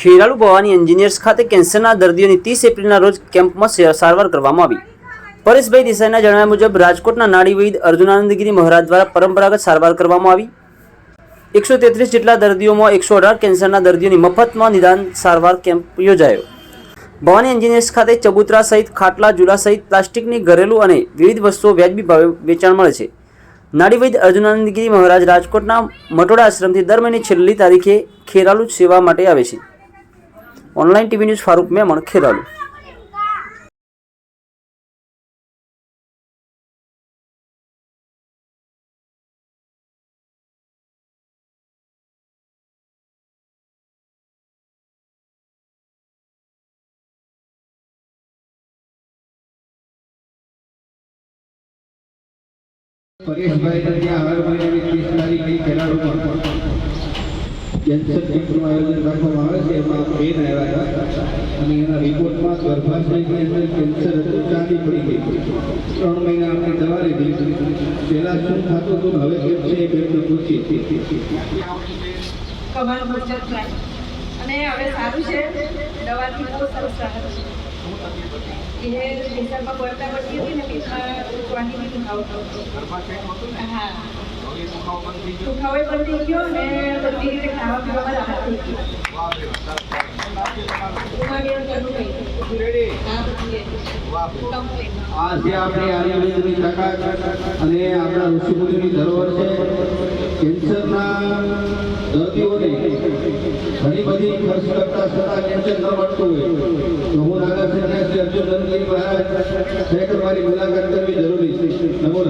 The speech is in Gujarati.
ખેરાલુ ભવાની એન્જિનિયર્સ ખાતે કેન્સરના દર્દીઓની ત્રીસ એપ્રિલના રોજ કેમ્પમાં સારવાર કરવામાં આવી. પરેશભાઈ દેસાઈના જણાવ્યા મુજબ રાજકોટના નાડીવૈદ અર્જુનાનંદગીરી મહારાજ દ્વારા પરંપરાગત સારવાર કરવામાં આવી. એકસો તેત્રીસ જેટલા દર્દીઓમાં એકસો અઢાર કેન્સરના દર્દીઓની મફતમાં નિદાન સારવાર કેમ્પ યોજાયો. ભવાની એન્જિનિયર્સ ખાતે ચબૂતરા સહિત ખાટલા જુલા સહિત પ્લાસ્ટિકની ઘરેલું અને વિવિધ વસ્તુઓ વ્યાજબી ભાવે વેચાણ મળે છે. નાડીવૈદ અર્જુનાનંદગીરી મહારાજ રાજકોટના મટોડા આશ્રમથી દર મહિને છેલ્લી તારીખે ખેરાલુ સેવા માટે આવે છે. Online TV news Farooq Memon Kheralu પરેશભાઈને ત્યાં હર મહિનાની ત્રીસ તારીખે ખેરાલુમાં કેન્સર કેમ્પનું આયોજન રાખવામાં આવે છે, એમાં બેન આવ્યા હતા. અને એના રિપોર્ટમાં ગર્ભાશયની અંદર કેન્સર હતું, ચાંદી પડી ગઈ ત્રણ મહિના આપણે દવા લીધી પહેલાં શું થતું હતું હવે કેમ છે એ બેનને પૂછીએ. કમર અને હવે સારું છે. દવાથી બહુ સરસ રાહત છે. એ પેશાબમાં બળતા પડતી હતી ને પેટમાં ઉઠવાની બી દુખાવો થતો હા. દુખાવો બંધ થઈ ગયો? અને બધી રીતે ખાવા પીવામાં રાહત થઈ ગઈ. આજે આપણી આયુર્વેદની તાકાત અને આપણા ઋષિમુનિની ધરોહર છે. કેન્સરના દર્દીઓને ઘણી બધી ખર્ચ કરતા છતાં કેન્સર ન મળતું હોય, તો હું નાગા સન્યાસી અર્જુન નંદગીરી મહારાજ ખરેખર મારી મુલાકાત કરવી જરૂરી છે. નમો